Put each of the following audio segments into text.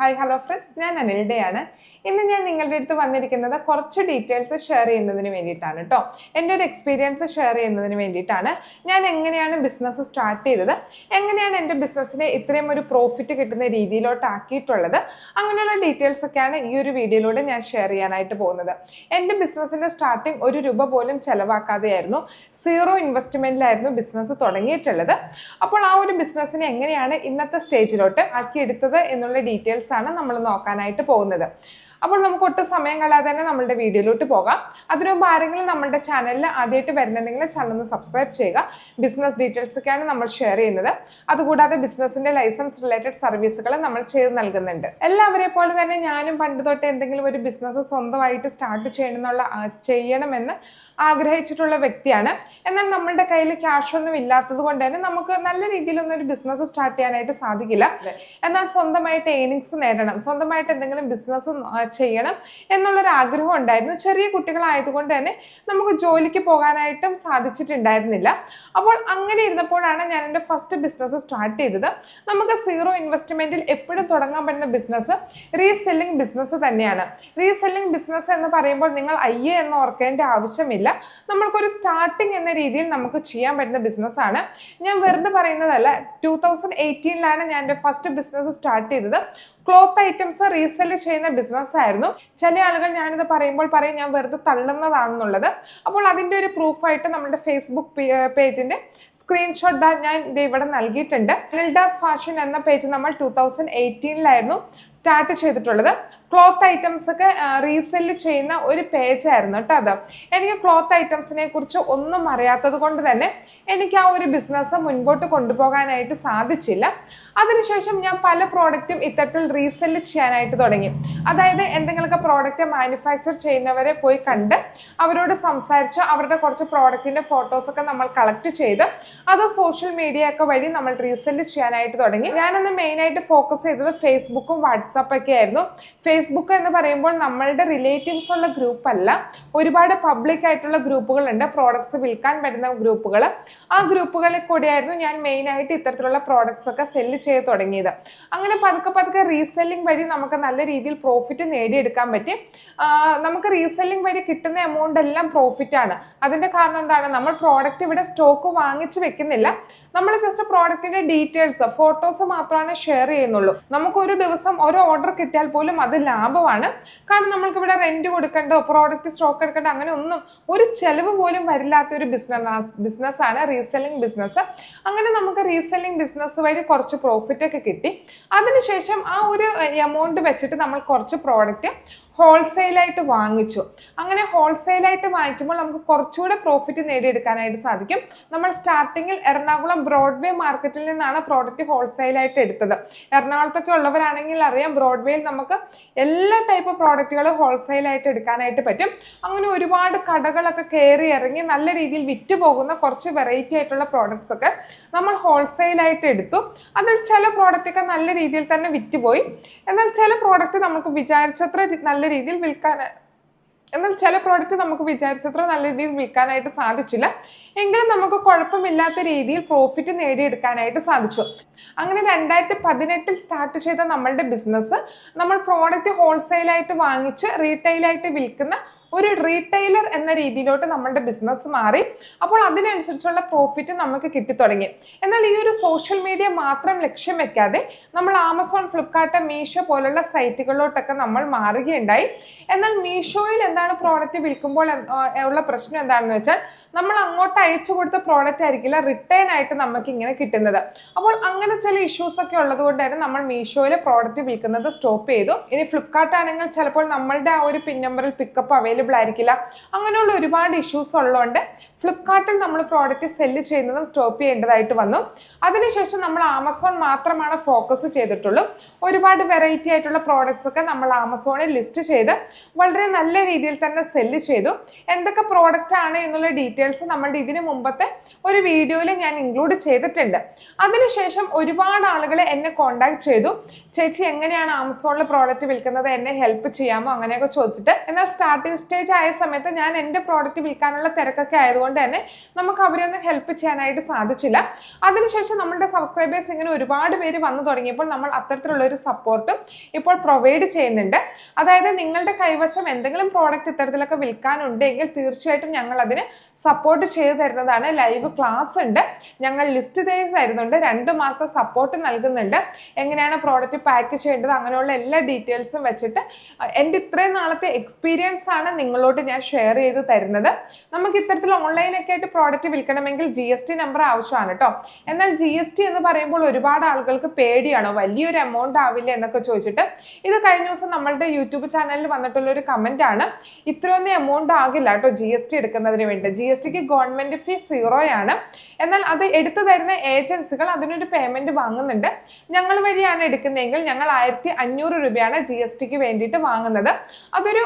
Hi hello friends ഞാൻ അനിൽഡയാണ്. ഇന്ന് ഞാൻ നിങ്ങളുടെ അടുത്ത് വന്നിരിക്കുന്നത് കുറച്ച് ഡീറ്റെയിൽസ് ഷെയർ ചെയ്യുന്നതിന് വേണ്ടിയിട്ടാണ് കേട്ടോ എന്റെ ഒരു എക്സ്പീരിയൻസ് ഷെയർ ചെയ്യുന്നതിന് വേണ്ടിയിട്ടാണ്. ഞാൻ എങ്ങനെയാണ് ബിസിനസ് സ്റ്റാർട്ട് ചെയ്തത്? എങ്ങനെയാണ് എന്റെ ബിസിനസ്സിനെ ഇത്രയും ഒരു പ്രോഫിറ്റ് കിട്ടുന്ന രീതിയിലോട്ട് ആക്കിയിട്ടുള്ളത്? അങ്ങനെയുള്ള ഡീറ്റെയിൽസ് ഒക്കെയാണ് ഈ ഒരു വീഡിയോയിലൂടെ ഞാൻ ഷെയർ ചെയ്യാനായിട്ട് പോകുന്നത്. എന്റെ ബിസിനസ്സിന്റെ സ്റ്റാർട്ടിങ് ഒരു രൂപ പോലും ചിലവാക്കാതെയായിരുന്നു. Zero ഇൻവെസ്റ്റ്മെന്റിലായിരുന്നു business തുടങ്ങിയിട്ടുള്ളത്. അപ്പോൾ ആ ഒരു ബിസിനസ്സിനെ എങ്ങനെയാണ് ഇന്നത്തെ സ്റ്റേജിലോട്ട് ആക്കിയെടുത്തത് എന്നുള്ള ഡീറ്റെയിൽസ് ആണ് നമ്മൾ നോക്കാനായിട്ട് പോകുന്നത്. അപ്പോൾ നമുക്ക് ഒട്ടും സമയം കളയാതെ തന്നെ നമ്മുടെ വീഡിയോയിലോട്ട് പോകാം. അതിനു മുമ്പ് ആരെങ്കിലും നമ്മുടെ ചാനലിൽ ആദ്യമായിട്ട് വരുന്നുണ്ടെങ്കിൽ ചാനൽ ഒന്ന് സബ്സ്ക്രൈബ് ചെയ്യുക. ബിസിനസ് ഡീറ്റെയിൽസ് ഒക്കെയാണ് നമ്മൾ ഷെയർ ചെയ്യുന്നത്. അതുകൂടാതെ ബിസിനസ്സിന്റെ ലൈസൻസ് റിലേറ്റഡ് സർവീസുകൾ നമ്മൾ ചെയ്ത് നൽകുന്നുണ്ട്. എല്ലാവരെ പോലെ തന്നെ ഞാനും പണ്ട് തൊട്ട് എന്തെങ്കിലും ഒരു ബിസിനസ് സ്വന്തമായിട്ട് സ്റ്റാർട്ട് ചെയ്യണമെന്നുള്ള ചെയ്യണമെന്ന് ആഗ്രഹിച്ചിട്ടുള്ള വ്യക്തിയാണ്. എന്നാൽ നമ്മളുടെ കയ്യിൽ ക്യാഷ് ഒന്നും ഇല്ലാത്തത് കൊണ്ട് തന്നെ നമുക്ക് നല്ല രീതിയിലൊന്നും ഒരു ബിസിനസ് സ്റ്റാർട്ട് ചെയ്യാനായിട്ട് സാധിക്കില്ല. എന്നാൽ സ്വന്തമായിട്ട് ഏണിങ്സ് നേടണം. സ്വന്തമായിട്ട് എന്തെങ്കിലും ബിസിനസ് ചെയ്യണം എന്നുള്ളൊരു ആഗ്രഹം ഉണ്ടായിരുന്നു. ചെറിയ കുട്ടികളായതുകൊണ്ട് തന്നെ നമുക്ക് ജോലിക്ക് പോകാനായിട്ടും സാധിച്ചിട്ടുണ്ടായിരുന്നില്ല. അപ്പോൾ അങ്ങനെ ഇരുന്നപ്പോഴാണ് ഞാൻ എന്റെ ഫസ്റ്റ് ബിസിനസ് സ്റ്റാർട്ട് ചെയ്തത്. നമുക്ക് സീറോ ഇൻവെസ്റ്റ്മെന്റിൽ എപ്പോഴും തുടങ്ങാൻ പറ്റുന്ന ബിസിനസ് റീസെല്ലിംഗ് ബിസിനസ് തന്നെയാണ്. റീസെല്ലിംഗ് ബിസിനസ് എന്ന് പറയുമ്പോൾ നിങ്ങൾ അയ്യേ എന്ന് ഓർക്കേണ്ട ആവശ്യമില്ല. നമ്മൾക്കൊരു സ്റ്റാർട്ടിംഗ് എന്ന രീതിയിൽ നമുക്ക് ചെയ്യാൻ പറ്റുന്ന ബിസിനസ്സാണ് ഞാൻ വെറുതെ പറയുന്നതല്ല ടൂ തൗസൻഡ് എയ്റ്റീനിലാണ് ഞാൻ എന്റെ ഫസ്റ്റ് ബിസിനസ് സ്റ്റാർട്ട് ചെയ്തത്. ക്ലോത്ത് ഐറ്റംസ് റീസെൽ ചെയ്യുന്ന ബിസിനസ് ആയിരുന്നു. ചില ആളുകൾ ഞാനിത് പറയുമ്പോൾ പറയും ഞാൻ വെറുതെ തള്ളുന്നതാണെന്നുള്ളത്. അപ്പോൾ അതിന്റെ ഒരു പ്രൂഫായിട്ട് നമ്മുടെ ഫേസ്ബുക്ക് പേജിന്റെ സ്ക്രീൻഷോട്ട് ഞാൻ ഇത് ഇവിടെ നൽകിയിട്ടുണ്ട്. ഫാഷൻ എന്ന പേജ് നമ്മൾ ടൂ തൗസൻഡ് എയ്റ്റീനിലായിരുന്നു സ്റ്റാർട്ട് ചെയ്തിട്ടുള്ളത്. ക്ലോത്ത് ഐറ്റംസ് ഒക്കെ റീസെൽ ചെയ്യുന്ന ഒരു പേജ് ആയിരുന്നു കേട്ടോ അത്. എനിക്ക് ക്ലോത്ത് ഐറ്റംസിനെ കുറിച്ച് ഒന്നും അറിയാത്തത് കൊണ്ട് തന്നെ എനിക്ക് ആ ഒരു ബിസിനസ് മുൻപോട്ട് കൊണ്ടുപോകാനായിട്ട് സാധിച്ചില്ല. അതിനുശേഷം ഞാൻ പല പ്രോഡക്റ്റും ഇത്തരത്തിൽ റീസെൽ ചെയ്യാനായിട്ട് തുടങ്ങി. അതായത് എന്തെങ്കിലുമൊക്കെ പ്രോഡക്റ്റ് മാനുഫാക്ചർ ചെയ്യുന്നവരെ പോയി കണ്ട് അവരോട് സംസാരിച്ച് അവരുടെ കുറച്ച് പ്രോഡക്റ്റിന്റെ ഫോട്ടോസ് ഒക്കെ നമ്മൾ കളക്ട് ചെയ്ത് അത് സോഷ്യൽ മീഡിയ ഒക്കെ വഴി നമ്മൾ റീസെൽ ചെയ്യാനായിട്ട് തുടങ്ങി. ഞാനന്ന് മെയിനായിട്ട് ഫോക്കസ് ചെയ്തത് ഫേസ്ബുക്കും വാട്സാപ്പൊക്കെ ആയിരുന്നു. ഫേസ്ബുക്ക് എന്ന് പറയുമ്പോൾ നമ്മളുടെ റിലേറ്റീവ്സ് ഉള്ള ഗ്രൂപ്പ് അല്ല. ഒരുപാട് പബ്ലിക് ആയിട്ടുള്ള ഗ്രൂപ്പുകളുണ്ട് പ്രോഡക്ട്സ് വിൽക്കാൻ പറ്റുന്ന ഗ്രൂപ്പുകൾ ആ ഗ്രൂപ്പുകളിൽ കൂടിയായിരുന്നു ഞാൻ മെയിനായിട്ട് ഇത്തരത്തിലുള്ള പ്രോഡക്ട്സ് ഒക്കെ സെല്ല് ചെയ്ത് തുടങ്ങിയത്. അങ്ങനെ പതുക്കെ പതുക്കെ റീസെല്ലിംഗ് വഴി നമുക്ക് നല്ല രീതിയിൽ പ്രോഫിറ്റ് നേടിയെടുക്കാൻ പറ്റി. നമുക്ക് റീസെല്ലിംഗ് വഴി കിട്ടുന്ന എമൗണ്ട് എല്ലാം പ്രോഫിറ്റ് ആണ്. അതിന്റെ കാരണം എന്താണ്? നമ്മൾ പ്രോഡക്റ്റ് ഇവിടെ സ്റ്റോക്ക് വാങ്ങിച്ചു വെക്കുന്നില്ല. നമ്മൾ ജസ്റ്റ് പ്രോഡക്റ്റിന്റെ ഡീറ്റെയിൽസ് ഫോട്ടോസ് മാത്രമാണ് ഷെയർ ചെയ്യുന്നുള്ളൂ. നമുക്ക് ഒരു ദിവസം ഒരു ഓർഡർ കിട്ടിയാൽ പോലും അത് ലാഭമാണ്. കാരണം നമ്മൾക്ക് ഇവിടെ റെന്റ് കൊടുക്കണ്ട പ്രോഡക്റ്റ് സ്റ്റോക്ക് എടുക്കേണ്ട അങ്ങനെ ഒന്നും ഒരു ചെലവ് പോലും വരില്ലാത്ത ഒരു ബിസിനസ് ബിസിനസ്സാണ് റീസെല്ലിംഗ് ബിസിനസ് അങ്ങനെ നമുക്ക് റീസെല്ലിംഗ് ബിസിനസ് വഴി കുറച്ച് പ്രോഫിറ്റ് ഒക്കെ കിട്ടി. അതിനുശേഷം ആ ഒരു എമൗണ്ട് വെച്ചിട്ട് നമ്മൾ കുറച്ച് പ്രോഡക്റ്റ് ഹോൾസെയിലായിട്ട് വാങ്ങിച്ചു. അങ്ങനെ ഹോൾസെയിലായിട്ട് വാങ്ങിക്കുമ്പോൾ നമുക്ക് കുറച്ചുകൂടെ പ്രോഫിറ്റ് നേടിയെടുക്കാനായിട്ട് സാധിക്കും. നമ്മൾ സ്റ്റാർട്ടിങ്ങിൽ എറണാകുളം ബ്രോഡ്വേ മാർക്കറ്റിൽ നിന്നാണ് പ്രോഡക്റ്റ് ഹോൾസെയിലായിട്ട് എടുത്തത്. എറണാകുളത്തൊക്കെ ഉള്ളവരാണെങ്കിൽ അറിയാം ബ്രോഡ്വേയിൽ നമുക്ക് എല്ലാ ടൈപ്പ് പ്രോഡക്റ്റുകളും ഹോൾസെയിലായിട്ട് എടുക്കാനായിട്ട് പറ്റും. അങ്ങനെ ഒരുപാട് കടകളൊക്കെ കയറി ഇറങ്ങി നല്ല രീതിയിൽ വിറ്റ് പോകുന്ന കുറച്ച് വെറൈറ്റി ആയിട്ടുള്ള പ്രോഡക്ട്സ് ഒക്കെ നമ്മൾ ഹോൾസെയിലായിട്ട് എടുത്തു. അതിൽ ചില പ്രോഡക്റ്റ് ഒക്കെ നല്ല രീതിയിൽ തന്നെ വിറ്റ് പോയി. എന്നാൽ ചില പ്രോഡക്റ്റ് നമുക്ക് വിചാരിച്ചത്ര നല്ല രീതിയിൽ വിൽക്കാൻ എന്നാൽ ചില പ്രോഡക്റ്റ് നമുക്ക് വിചാരിച്ചത്ര നല്ല രീതിയിൽ വിൽക്കാനായിട്ട് സാധിച്ചില്ല. എങ്കിലും നമുക്ക് കുഴപ്പമില്ലാത്ത രീതിയിൽ പ്രോഫിറ്റ് നേടിയെടുക്കാനായിട്ട് സാധിച്ചു. അങ്ങനെ രണ്ടായിരത്തി പതിനെട്ടിൽ സ്റ്റാർട്ട് ചെയ്ത നമ്മളുടെ ബിസിനസ് നമ്മൾ പ്രോഡക്റ്റ് ഹോൾസെയിലായിട്ട് വാങ്ങിച്ച് റീറ്റെയിലായിട്ട് വിൽക്കുന്ന ഒരു റീറ്റെയിലർ എന്ന രീതിയിലോട്ട് നമ്മളുടെ ബിസിനസ് മാറി. അപ്പോൾ അതിനനുസരിച്ചുള്ള പ്രോഫിറ്റ് നമുക്ക് കിട്ടിത്തുടങ്ങി എന്നാൽ ഈ ഒരു സോഷ്യൽ മീഡിയ മാത്രം ലക്ഷ്യം വെക്കാതെ നമ്മൾ ആമസോൺ ഫ്ലിപ്കാർട്ട് മീഷോ പോലുള്ള സൈറ്റുകളിലോട്ടൊക്കെ നമ്മൾ മാറുകയുണ്ടായി. എന്നാൽ മീഷോയിൽ എന്താണ് പ്രോഡക്റ്റ് വിൽക്കുമ്പോൾ ഉള്ള പ്രശ്നം എന്താണെന്ന് വെച്ചാൽ നമ്മൾ അങ്ങോട്ട് അയച്ചു കൊടുത്ത പ്രോഡക്റ്റ് ആയിരിക്കില്ല റിട്ടേൺ ആയിട്ട് നമുക്ക് ഇങ്ങനെ കിട്ടുന്നത്. അപ്പോൾ അങ്ങനെ ചില ഇഷ്യൂസ് ഒക്കെ ഉള്ളത് കൊണ്ട് തന്നെ നമ്മൾ മീഷോയിലെ പ്രോഡക്റ്റ് വിൽക്കുന്നത് സ്റ്റോപ്പ് ചെയ്തു. ഇനി ഫ്ലിപ്കാർട്ട് ആണെങ്കിൽ ചിലപ്പോൾ നമ്മളുടെ ആ ഒരു പിൻ നമ്പറിൽ പിക്കപ്പ് അവൈലബിൾ ആയിരിക്കില്ല. അങ്ങനെയുള്ള ഒരുപാട് ഇഷ്യൂസ് ഉള്ളതുകൊണ്ട് ഫ്ലിപ്കാർട്ടിൽ നമ്മൾ പ്രോഡക്റ്റ് സെല്ല് ചെയ്യുന്നതും സ്റ്റോപ്പ് ചെയ്യേണ്ടതായിട്ട് വന്നു. അതിനുശേഷം നമ്മൾ ആമസോൺ മാത്രമാണ് ഫോക്കസ് ചെയ്തിട്ടുള്ളൂ. ഒരുപാട് വെറൈറ്റി ആയിട്ടുള്ള പ്രോഡക്റ്റ്സ് ഒക്കെ നമ്മൾ ആമസോണിൽ ലിസ്റ്റ് ചെയ്ത് വളരെ നല്ല രീതിയിൽ തന്നെ സെല്ല് ചെയ്തു. എന്തൊക്കെ പ്രോഡക്റ്റ് ആണ് എന്നുള്ള ഡീറ്റെയിൽസ് നമ്മളുടെ ഇതിനു മുമ്പത്തെ ഒരു വീഡിയോയിൽ ഞാൻ ഇൻക്ലൂഡ് ചെയ്തിട്ടുണ്ട്. അതിനുശേഷം ഒരുപാട് ആളുകൾ എന്നെ കോണ്ടാക്ട് ചെയ്തു. ചേച്ചി എങ്ങനെയാണ് ആമസോണിൽ പ്രോഡക്റ്റ് വിൽക്കുന്നത്? എന്നെ ഹെൽപ്പ് ചെയ്യാമോ? അങ്ങനെയൊക്കെ ചോദിച്ചിട്ട്. എന്നാൽ സ്റ്റാർട്ടിങ് സ്റ്റേജ് ആയ സമയത്ത് ഞാൻ എന്റെ പ്രോഡക്റ്റ് വിൽക്കാനുള്ള തിരക്കൊക്കെ ആയതുകൊണ്ട് തന്നെ നമുക്ക് അവരെ ഒന്ന് ഹെൽപ്പ് ചെയ്യാനായിട്ട് സാധിച്ചില്ല. അതിനുശേഷം നമ്മുടെ സബ്സ്ക്രൈബേഴ്സ് ഇങ്ങനെ ഒരുപാട് പേര് വന്നു തുടങ്ങിയപ്പോൾ നമ്മൾ അത്തരത്തിലുള്ള ഒരു സപ്പോർട്ടും ഇപ്പോൾ പ്രൊവൈഡ് ചെയ്യുന്നുണ്ട്. അതായത് നിങ്ങളുടെ കൈവശം എന്തെങ്കിലും പ്രോഡക്റ്റ് ഇത്തരത്തിലൊക്കെ വിൽക്കാനുണ്ടെങ്കിൽ തീർച്ചയായിട്ടും ഞങ്ങൾ അതിന് സപ്പോർട്ട് ചെയ്തു തരുന്നതാണ്. ലൈവ് ക്ലാസ് ഉണ്ട്. ഞങ്ങൾ ലിസ്റ്റ് ചെയ്ത് തരുന്നുണ്ട് രണ്ട് മാസത്തെ സപ്പോർട്ട് നൽകുന്നുണ്ട്. എങ്ങനെയാണ് പ്രോഡക്റ്റ് പാക്ക് ചെയ്യേണ്ടത്? അങ്ങനെയുള്ള എല്ലാ ഡീറ്റെയിൽസും വെച്ചിട്ട് എന്റെ ഇത്രയും നാളത്തെ എക്സ്പീരിയൻസ് ആണ് നിങ്ങളോട് ഞാൻ ഷെയർ ചെയ്ത് തരുന്നത്. നമുക്ക് ഇത്തരത്തിൽ ഓൺലൈനൊക്കെ ആയിട്ട് പ്രോഡക്റ്റ് വിൽക്കണമെങ്കിൽ ജി എസ് ടി നമ്പർ ആവശ്യമാണ് കേട്ടോ എന്നാൽ ജി എസ് ടി എന്ന് പറയുമ്പോൾ ഒരുപാട് ആളുകൾക്ക് പേടിയാണോ. വലിയൊരു എമൗണ്ട് ആവില്ല എന്നൊക്കെ ചോദിച്ചിട്ട്. ഇത് കഴിഞ്ഞ ദിവസം നമ്മളുടെ യൂട്യൂബ് ചാനലിൽ വന്നിട്ടുള്ള ഒരു കമന്റ് ആണ്. ഇത്രയൊന്നും എമൗണ്ട് ആകില്ല കേട്ടോ ജി എസ് ടി എടുക്കുന്നതിന് വേണ്ടി. ജി എസ് ടിക്ക് ഗവൺമെന്റ് ഫീ സീറോയാണ് എന്നാൽ അത് എടുത്തു തരുന്ന ഏജൻസികൾ അതിനൊരു പേയ്മെന്റ് വാങ്ങുന്നുണ്ട്. ഞങ്ങൾ വഴിയാണ് എടുക്കുന്നതെങ്കിൽ ഞങ്ങൾ ആയിരത്തി അഞ്ഞൂറ് രൂപയാണ് ജി എസ് ടിക്ക് വേണ്ടിയിട്ട് വാങ്ങുന്നത്. അതൊരു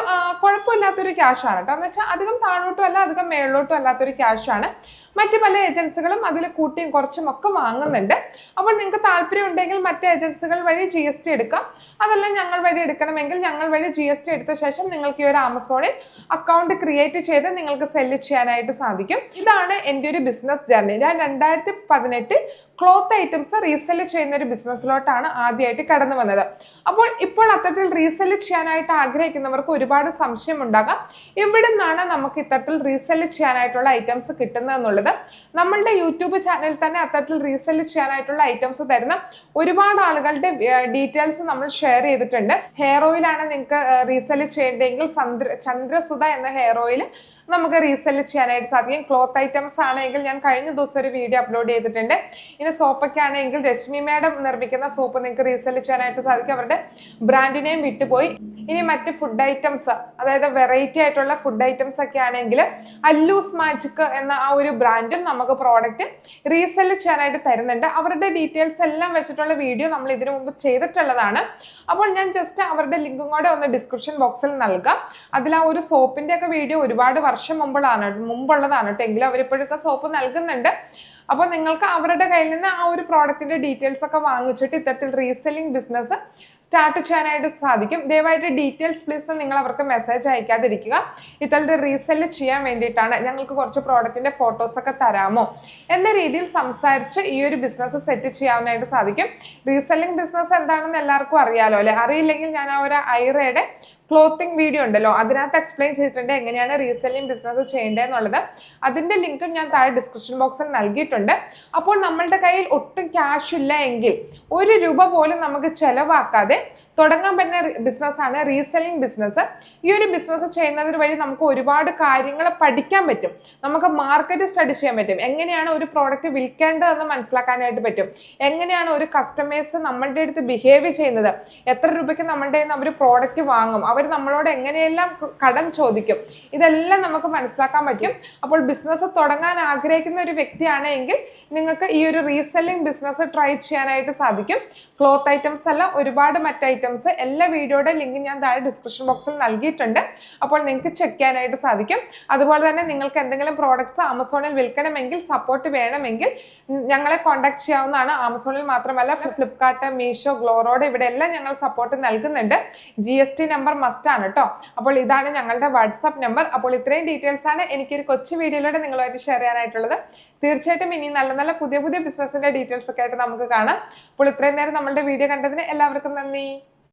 ആ, ക്യാഷ് ആണ് കേട്ടോ എന്ന് വെച്ചാൽ അധികം താഴോട്ടും അല്ല അധികം മേളിലോട്ടും അല്ലാത്തൊരു ക്യാഷ് ആണ്. മറ്റു പല ഏജൻസികളും അതിൽ കൂട്ടിയും കുറച്ചും ഒക്കെ വാങ്ങുന്നുണ്ട്. അപ്പോൾ നിങ്ങൾക്ക് താല്പര്യം ഉണ്ടെങ്കിൽ മറ്റ് ഏജൻസികൾ വഴി ജി എസ് ടി എടുക്കാം. അതല്ല ഞങ്ങൾ വഴി എടുക്കണമെങ്കിൽ ഞങ്ങൾ വഴി ജി എസ് ടി എടുത്ത ശേഷം നിങ്ങൾക്ക് ഈ ഒരു ആമസോണിൽ അക്കൗണ്ട് ക്രിയേറ്റ് ചെയ്ത് നിങ്ങൾക്ക് സെല്ല് ചെയ്യാനായിട്ട് സാധിക്കും. ഇതാണ് എന്റെ ഒരു ബിസിനസ് ജേർണി ഞാൻ രണ്ടായിരത്തി പതിനെട്ടിൽ ക്ലോത്ത് ഐറ്റംസ് റീസെൽ ചെയ്യുന്ന ഒരു ബിസിനസ്സിലോട്ടാണ് ആദ്യമായിട്ട് കടന്നു വന്നത്. അപ്പോൾ ഇപ്പോൾ അത്തരത്തിൽ റീസെൽ ചെയ്യാനായിട്ട് ആഗ്രഹിക്കുന്നവർക്ക് ഒരുപാട് സംശയം ഉണ്ടാകാം എവിടെ നിന്നാണ് നമുക്ക് ഇത്തരത്തിൽ റീസെൽ ചെയ്യാനായിട്ടുള്ള ഐറ്റംസ് കിട്ടുന്നതെന്നുള്ളത്. നമ്മളുടെ യൂട്യൂബ് ചാനലിൽ തന്നെ അത്തരത്തിൽ റീസെൽ ചെയ്യാനായിട്ടുള്ള ഐറ്റംസ് തരുന്ന ഒരുപാട് ആളുകളുടെ ഡീറ്റെയിൽസ് നമ്മൾ ഷെയർ ചെയ്തിട്ടുണ്ട്. ഹെയർ ഓയിലാണ് നിങ്ങൾക്ക് റീസെൽ ചെയ്യേണ്ടതെങ്കിൽ ചന്ദ്ര ചന്ദ്രസുധ എന്ന ഹെയർ ഓയിൽ നമുക്ക് റീസെൽ ചെയ്യാനായിട്ട് സാധിക്കും. ക്ലോത്ത് ഐറ്റംസ് ആണെങ്കിൽ ഞാൻ കഴിഞ്ഞ ദിവസം ഒരു വീഡിയോ അപ്ലോഡ് ചെയ്തിട്ടുണ്ട്. ഇനി സോപ്പൊക്കെ ആണെങ്കിൽ രശ്മി മാഡം നിർമ്മിക്കുന്ന സോപ്പ് നിങ്ങൾക്ക് റീസെൽ ചെയ്യാനായിട്ട് സാധിക്കും. അവരുടെ ബ്രാൻഡിനെയും വിട്ടുപോയി. ഇനി മറ്റ് ഫുഡ് ഐറ്റംസ് അതായത് വെറൈറ്റി ആയിട്ടുള്ള ഫുഡ് ഐറ്റംസ് ഒക്കെ ആണെങ്കിൽ അല്ലൂസ് മാജിക് എന്ന ആ ഒരു ബ്രാൻഡും നമുക്ക് പ്രോഡക്റ്റ് റീസെൽ ചെയ്യാനായിട്ട് തരുന്നുണ്ട്. അവരുടെ ഡീറ്റെയിൽസ് എല്ലാം വെച്ചിട്ടുള്ള വീഡിയോ നമ്മൾ ഇതിനു മുമ്പ് ചെയ്തിട്ടുള്ളതാണ്. അപ്പോൾ ഞാൻ ജസ്റ്റ് അവരുടെ ലിങ്കും കൂടെ ഒന്ന് ഡിസ്ക്രിപ്ഷൻ ബോക്സിൽ നൽകാം. അതിൽ ആ ഒരു സോപ്പിന്റെ ഒക്കെ വീഡിയോ ഒരുപാട് വർഷം മുമ്പുള്ളതാണ് മുമ്പുള്ളതാണ് കേട്ടോ. എങ്കിലും അവരിപ്പോഴൊക്കെ സോപ്പ് നൽകുന്നുണ്ട്. അപ്പോൾ നിങ്ങൾക്ക് അവരുടെ കയ്യിൽ നിന്ന് ആ ഒരു പ്രോഡക്റ്റിന്റെ ഡീറ്റെയിൽസ് ഒക്കെ വാങ്ങിച്ചിട്ട് ഇത്തരത്തിൽ റീസെല്ലിംഗ് ബിസിനസ് സ്റ്റാർട്ട് ചെയ്യാനായിട്ട് സാധിക്കും. ദയവായിട്ട് ഡീറ്റെയിൽസ് പ്ലീസ് നിങ്ങൾ അവർക്ക് മെസ്സേജ് അയക്കാതിരിക്കുക. ഇത്തരത്തിൽ റീസെൽ ചെയ്യാൻ വേണ്ടിയിട്ടാണ് ഞങ്ങൾക്ക് കുറച്ച് പ്രോഡക്റ്റിന്റെ ഫോട്ടോസ് ഒക്കെ തരാമോ എന്ന രീതിയിൽ സംസാരിച്ച് ഈ ഒരു ബിസിനസ് സെറ്റ് ചെയ്യാനായിട്ട് സാധിക്കും. റീസെല്ലിംഗ് ബിസിനസ് എന്താണെന്ന് എല്ലാവർക്കും അറിയാലോ അല്ലെ? അറിയില്ലെങ്കിൽ ഞാൻ ആ ഒരു ഐറയുടെ ക്ലോത്തിങ് വീഡിയോ ഉണ്ടല്ലോ അതിനകത്ത് എക്സ്പ്ലെയിൻ ചെയ്തിട്ടുണ്ട് എങ്ങനെയാണ് റീസെല്ലിംഗ് ബിസിനസ് ചെയ്യേണ്ടത് എന്നുള്ളത് അതിന്റെ ലിങ്കും ഞാൻ താഴെ ഡിസ്ക്രിപ്ഷൻ ബോക്സിൽ നൽകിയിട്ടുണ്ട്. അപ്പോൾ നമ്മളുടെ കയ്യിൽ ഒട്ടും ക്യാഷ് ഇല്ല എങ്കിൽ ഒരു രൂപ പോലും നമുക്ക് ചെലവാക്കാതെ തുടങ്ങാൻ പറ്റുന്ന ബിസിനസ്സാണ് റീസെല്ലിംഗ് ബിസിനസ് ഈ ഒരു ബിസിനസ് ചെയ്യുന്നതിന് വഴി നമുക്ക് ഒരുപാട് കാര്യങ്ങൾ പഠിക്കാൻ പറ്റും. നമുക്ക് മാർക്കറ്റ് സ്റ്റഡി ചെയ്യാൻ പറ്റും. എങ്ങനെയാണ് ഒരു പ്രോഡക്റ്റ് വിൽക്കേണ്ടതെന്ന് മനസ്സിലാക്കാനായിട്ട് പറ്റും. എങ്ങനെയാണ് ഒരു കസ്റ്റമേഴ്സ് നമ്മളുടെ അടുത്ത് ബിഹേവ് ചെയ്യുന്നത്? എത്ര രൂപയ്ക്ക് നമ്മളുടെ അവർ പ്രോഡക്റ്റ് വാങ്ങും? അവർ നമ്മളോട് എങ്ങനെയെല്ലാം കടം ചോദിക്കും? ഇതെല്ലാം നമുക്ക് മനസ്സിലാക്കാൻ പറ്റും. അപ്പോൾ ബിസിനസ് തുടങ്ങാൻ ആഗ്രഹിക്കുന്ന ഒരു വ്യക്തിയാണെങ്കിൽ നിങ്ങൾക്ക് ഈ ഒരു റീസെല്ലിംഗ് ബിസിനസ് ട്രൈ ചെയ്യാനായിട്ട് സാധിക്കും. ക്ലോത്ത് ഐറ്റംസ് എല്ലാം ഒരുപാട് മറ്റ് ഐറ്റംസ് എല്ലാ വീഡിയോയുടെ ലിങ്ക് ഞാൻ താഴെ ഡിസ്ക്രിപ്ഷൻ ബോക്സിൽ നൽകിയിട്ടുണ്ട്. അപ്പോൾ നിങ്ങൾക്ക് ചെക്ക് ചെയ്യാനായിട്ട് സാധിക്കും. അതുപോലെ തന്നെ നിങ്ങൾക്ക് എന്തെങ്കിലും പ്രോഡക്ട്സ് ആമസോണിൽ വിൽക്കണമെങ്കിൽ സപ്പോർട്ട് വേണമെങ്കിൽ ഞങ്ങളെ കോൺടാക്ട് ചെയ്യാവുന്നതാണ്. ആമസോണിൽ മാത്രമല്ല ഫ്ലിപ്കാർട്ട് മീഷോ ഗ്ലോറോഡ് ഇവിടെ എല്ലാം ഞങ്ങൾ സപ്പോർട്ട് നൽകുന്നുണ്ട്. G S T number must ആണ് കേട്ടോ അപ്പോൾ ഇതാണ് ഞങ്ങളുടെ വാട്സാപ്പ് നമ്പർ അപ്പോൾ ഇത്രയും ഡീറ്റെയിൽസ് ആണ് എനിക്കൊരു കൊച്ചു വീഡിയോയിലൂടെ നിങ്ങളുമായിട്ട് ഷെയർ ചെയ്യാനായിട്ടുള്ളത്. തീർച്ചയായിട്ടും ഇനി നല്ല നല്ല പുതിയ പുതിയ ബിസിനസിന്റെ ഡീറ്റെയിൽസ് ഒക്കെ ആയിട്ട് നമുക്ക് കാണാം. അപ്പോൾ ഇത്രയും നേരം നമ്മളുടെ വീഡിയോ കണ്ടതിന് എല്ലാവർക്കും നന്ദി.